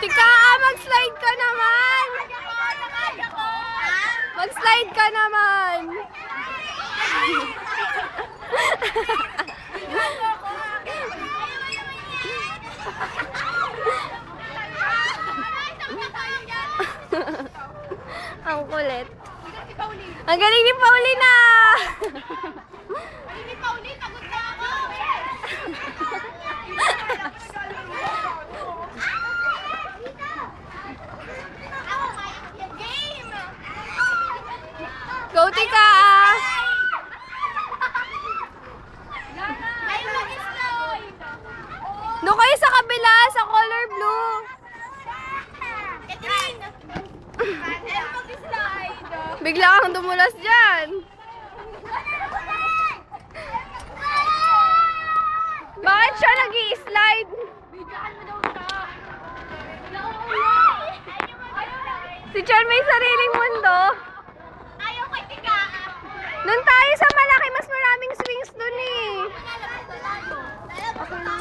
Tika, ah, mag-slide ka naman! Mag-slide ka naman! Ang kulit. Ang galing ni Paulina! Go, Tika! ah. Doon kayo sa kabila, sa color blue. Bigla kang dumulas dyan. Bakit siya nag slide Si Chan may sariling mundo.